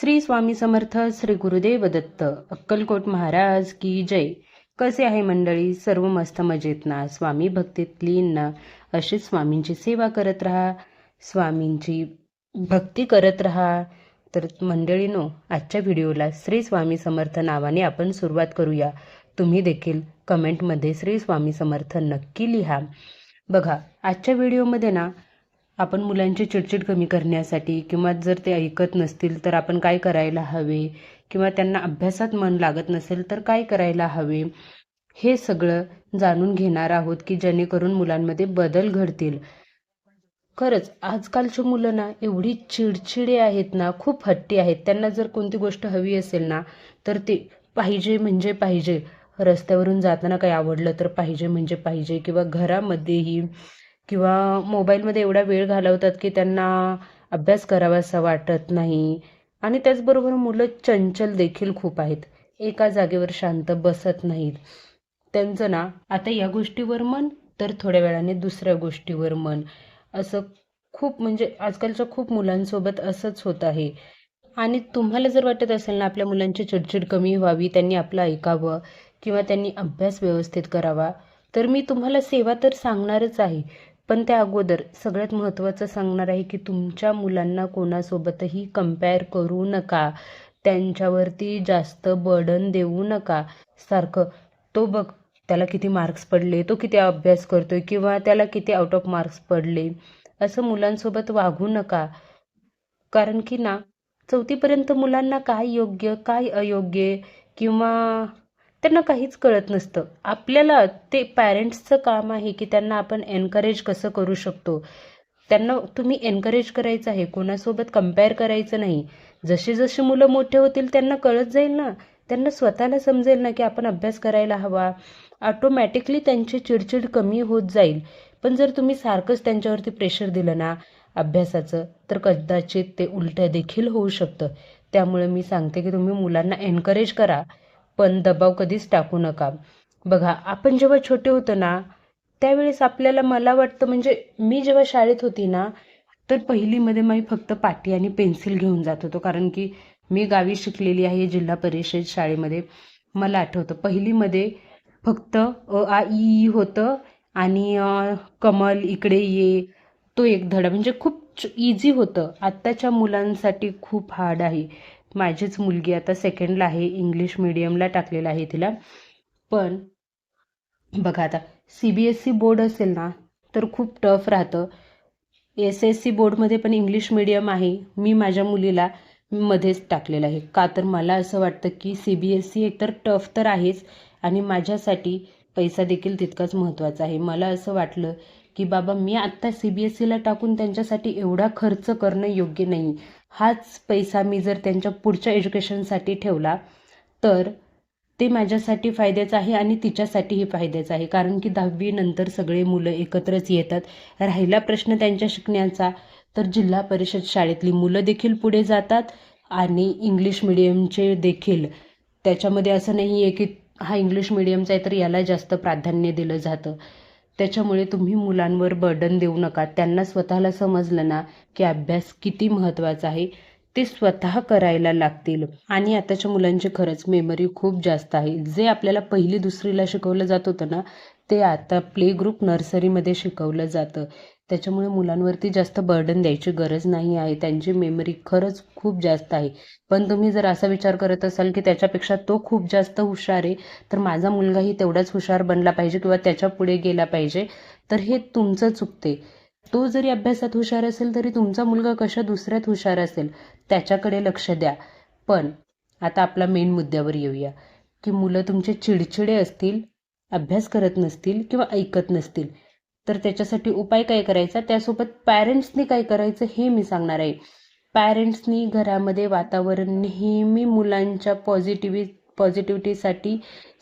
श्री स्वामी समर्थ श्री गुरुदेव दत्त अक्कलकोट महाराज की जय. कसे आहे मंडळी? सर्व मस्त मजेत ना? स्वामी भक्तीत लीन ना? अशीच स्वामींची सेवा करत राहा. स्वामींची भक्ती करत राहा. तर मंडळीनो आजच्या व्हिडिओला श्री स्वामी समर्थ नावाने आपण सुरुवात करूया. तुम्ही देखील कमेंटमध्ये श्री स्वामी समर्थ नक्की लिहा. बघा आजच्या व्हिडिओमध्ये ना आपण मुलांची चिडचिड कमी करण्यासाठी किंवा जर ते ऐकत नसतील तर आपण काय करायला हवे? किंवा त्यांना अभ्यासात मन लागत नसेल तर काय करायला हवे? हे सगळं जाणून घेणार आहोत की जेणेकरून मुलांमध्ये बदल घडतील. खरंच आजकालची मुलं ना एवढी चिडचिडे आहेत ना खूप हट्टी आहेत. त्यांना जर कोणती गोष्ट हवी असेल ना तर ते पाहिजे म्हणजे पाहिजे. रस्त्यावरून जाताना काही आवडलं तर पाहिजे म्हणजे पाहिजे. किंवा घरामध्येही किंवा मोबाईलमध्ये एवढा वेळ घालवतात की त्यांना अभ्यास करावासा वाटत नाही. आणि त्याचबरोबर मुलं चंचल देखील खूप आहेत. एका जागेवर शांत बसत नाहीत. त्यांचं ना आता या गोष्टीवर मन तर थोड्या वेळाने दुसऱ्या गोष्टीवर मन. असं खूप म्हणजे आजकालच्या खूप मुलांसोबत असंच होत आहे. आणि तुम्हाला जर वाटत असेल ना आपल्या मुलांची चिडचिड कमी व्हावी त्यांनी आपलं ऐकावं किंवा त्यांनी अभ्यास व्यवस्थित करावा तर मी तुम्हाला सेवा तर सांगणारच आहे. पण त्या अगोदर सगळ्यात महत्त्वाचं सांगणार आहे की तुमच्या मुलांना कोणासोबतही कंपेअर करू नका. त्यांच्यावरती जास्त बर्डन देऊ नका. सारखं तो बघ त्याला किती मार्क्स पडले तो किती अभ्यास करतोय किंवा त्याला किती आउट ऑफ मार्क्स पडले असं मुलांसोबत वागू नका. कारण की ना चौथीपर्यंत मुलांना काय योग्य काय अयोग्य किंवा त्यांना काहीच कळत नसतं. आपल्याला ते पॅरेंट्सचं काम आहे की त्यांना आपण एनकरेज कसं करू शकतो? त्यांना तुम्ही एनकरेज करायचं आहे कोणासोबत कंपेअर करायचं नाही. जसे जसे मुलं मोठे होतील त्यांना कळत जाईल ना. त्यांना स्वतःला समजेल ना की आपण अभ्यास करायला हवा. ऑटोमॅटिकली त्यांची चिडचिड कमी होत जाईल. पण जर तुम्ही सारखंच त्यांच्यावरती प्रेशर दिलं ना अभ्यासाचं तर कदाचित ते उलटं देखील होऊ शकतं. त्यामुळे मी सांगते की तुम्ही मुलांना एनकरेज करा. पण दबाव कधीच टाकू नका. बघा आपण जेव्हा छोटे होतो ना त्यावेळेस आपल्याला मला वाटतं म्हणजे मी जेव्हा शाळेत होती ना तर पहिलीमध्ये मी फक्त पाटी आणि पेन्सिल घेऊन जात होतो. कारण की मी गावी शिकलेली आहे जिल्हा परिषद शाळेमध्ये. मला आठवतं पहिलीमध्ये फक्त अ आ ई होतं आणि कमल इकडे ये तो एक धडा. म्हणजे खूप इझी होतं. आत्ताच्या मुलांसाठी खूप हार्ड आहे. माझीच मुलगी आता सेकंडला आहे इंग्लिश मिडियमला टाकलेलं आहे तिला. पण बघा आता C B S C board असेल ना तर खूप टफ राहतं. एस एस सी बोर्डमध्ये पण इंग्लिश मिडियम आहे. मी माझ्या मुलीला मध्येच टाकलेलं आहे. का तर मला असं वाटतं की सी बी एस सी एकतर टफ तर आहेच आणि माझ्यासाठी पैसा देखील तितकाच महत्त्वाचा आहे. मला असं वाटलं की बाबा मी आत्ता सी बी एस सीला टाकून त्यांच्यासाठी एवढा खर्च करणं योग्य नाही. हाच पैसा मी जर त्यांच्या पुढच्या एज्युकेशनसाठी ठेवला तर ते माझ्यासाठी फायद्याचं आहे आणि तिच्यासाठीही फायद्याचं आहे. कारण की दहावीनंतर सगळे मुलं एकत्रच येतात. राहिला प्रश्न त्यांच्या शिकण्याचा तर जिल्हा परिषद शाळेतली मुलं देखील पुढे जातात आणि इंग्लिश मिडियमचे देखील. त्याच्यामध्ये असं नाही आहे की हा इंग्लिश मिडियमचा आहे तर याला जास्त प्राधान्य दिलं जातं. त्याच्यामुळे तुम्ही मुलांवर बर्डन देऊ नका. त्यांना स्वतःला समजलं ना की अभ्यास किती महत्त्वाचा आहे ते स्वतः करायला लागतील. आणि आताच्या मुलांची खरंच मेमरी खूप जास्त आहे. जे आपल्याला पहिली दुसरीला शिकवलं जात होतं ना ते आता प्ले ग्रुप नर्सरीमध्ये शिकवलं जातं. त्याच्यामुळे मुलांवरती जास्त बर्डन द्यायची गरज नाही आहे. त्यांची मेमरी खरंच खूप जास्त आहे. पण तुम्ही जर असा विचार करत असाल की त्याच्यापेक्षा तो खूप जास्त हुशार आहे तर माझा मुलगाही तेवढाच हुशार बनला पाहिजे किंवा त्याच्या पुढे गेला पाहिजे. तर हे तुमचं चुकते. तो जरी अभ्यासात हुशार असेल तरी तुमचा मुलगा कशा दुसऱ्यात हुशार असेल त्याच्याकडे लक्ष द्या. पण आता आपला मेन मुद्द्यावर येऊया. की मुलं तुमचे चिडचिडे असतील अभ्यास करत नसतील किंवा ऐकत नसतील तर त्याच्यासाठी उपाय काय करायचा? त्यासोबत पॅरेंट्सनी काय करायचं हे मी सांगणार आहे. पॅरेंट्सनी घरामध्ये वातावरण नेहमी मुलांच्या पॉझिटिव्हि पॉझिटिव्हिटीसाठी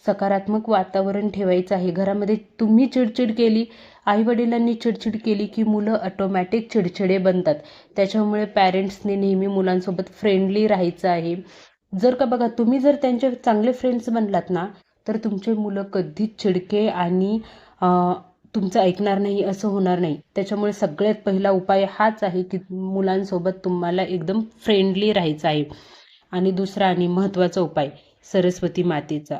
सकारात्मक वातावरण ठेवायचं आहे. घरामध्ये तुम्ही चिडचिड केली आईवडिलांनी चिडचिड केली की मुलं ऑटोमॅटिक चिडचिडे बनतात. त्याच्यामुळे पॅरेंट्सने नेहमी मुलांसोबत फ्रेंडली राहायचं आहे. जर का बघा तुम्ही जर त्यांचे चांगले फ्रेंड्स बनलात ना तर तुमचे मुलं कधीच चिडके आणि तुमचं ऐकणार नाही असं होणार नाही. त्याच्यामुळे सगळ्यात पहिला उपाय हाच आहे की मुलांसोबत तुम्हाला एकदम फ्रेंडली राहायचं आहे. आणि दुसरा आणि महत्त्वाचा उपाय सरस्वती मातेचा.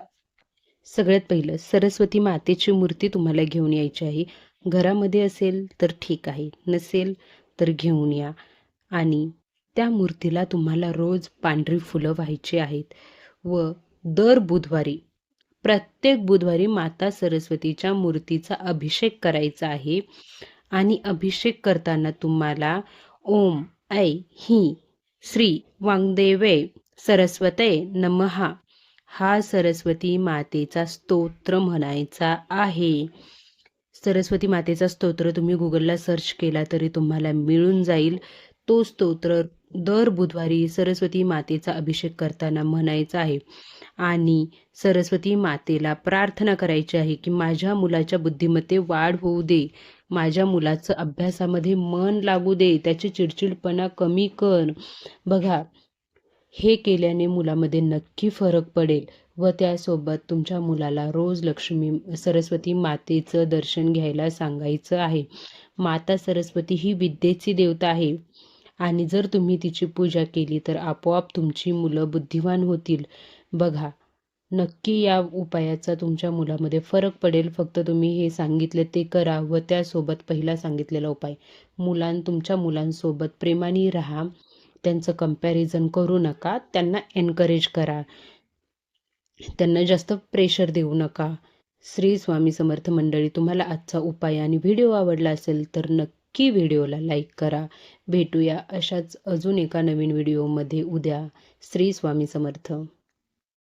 सगळ्यात पहिलं सरस्वती मातेची मूर्ती तुम्हाला घेऊन यायची आहे. घरामध्ये असेल तर ठीक आहे नसेल तर घेऊन या. आणि त्या मूर्तीला तुम्हाला रोज पांढरी फुलं व्हायची आहेत. व दर बुधवारी प्रत्येक बुधवारी माता सरस्वतीच्या मूर्तीचा अभिषेक करायचा आहे. आणि अभिषेक करताना तुम्हाला ओम ऐ ही श्री वांगदेवे सरस्वते नमहा हा सरस्वती मातेचा स्तोत्र म्हणायचा आहे. सरस्वती मातेचा स्तोत्र तुम्ही गुगलला सर्च केला तरी तुम्हाला मिळून जाईल. तो स्तोत्र दर बुधवारी सरस्वती मातेचा अभिषेक करताना म्हणायचा आहे. आणि सरस्वती मातेला प्रार्थना करायची आहे की माझ्या मुलाच्या बुद्धिमत्ते वाढ होऊ दे. माझ्या मुलाचं अभ्यासामध्ये मन लागू दे. त्याची चिडचिडपणा कमी कर. बघा हे केल्याने मुलामध्ये नक्की फरक पडेल व त्यासोबत तुमच्या मुलाला रोज लक्ष्मी सरस्वती मातेचं दर्शन घ्यायला सांगायचं आहे. माता सरस्वती ही विद्येची देवता आहे. आणि जर तुम्ही तिची पूजा केली तर आपोआप तुमची मुलं बुद्धिवान होतील. बघा नक्की या उपायाचा तुमच्या मुलामध्ये फरक पडेल. फक्त तुम्ही हे सांगितले ते करा व त्यासोबत पहिला सांगितलेला उपाय. मुलां तुमच्या मुलांसोबत प्रेमाने राहा. त्यांचं कंपॅरिझन करू नका. त्यांना एनकरेज करा. त्यांना जास्त प्रेशर देऊ नका. श्री स्वामी समर्थ मंडळी तुम्हाला आजचा उपाय आणि व्हिडिओ आवडला असेल तर नक्की व्हिडिओला लाईक करा. भेटूया अशाच अजून एका नवीन व्हिडिओमध्ये. उद्या. श्री स्वामी समर्थ.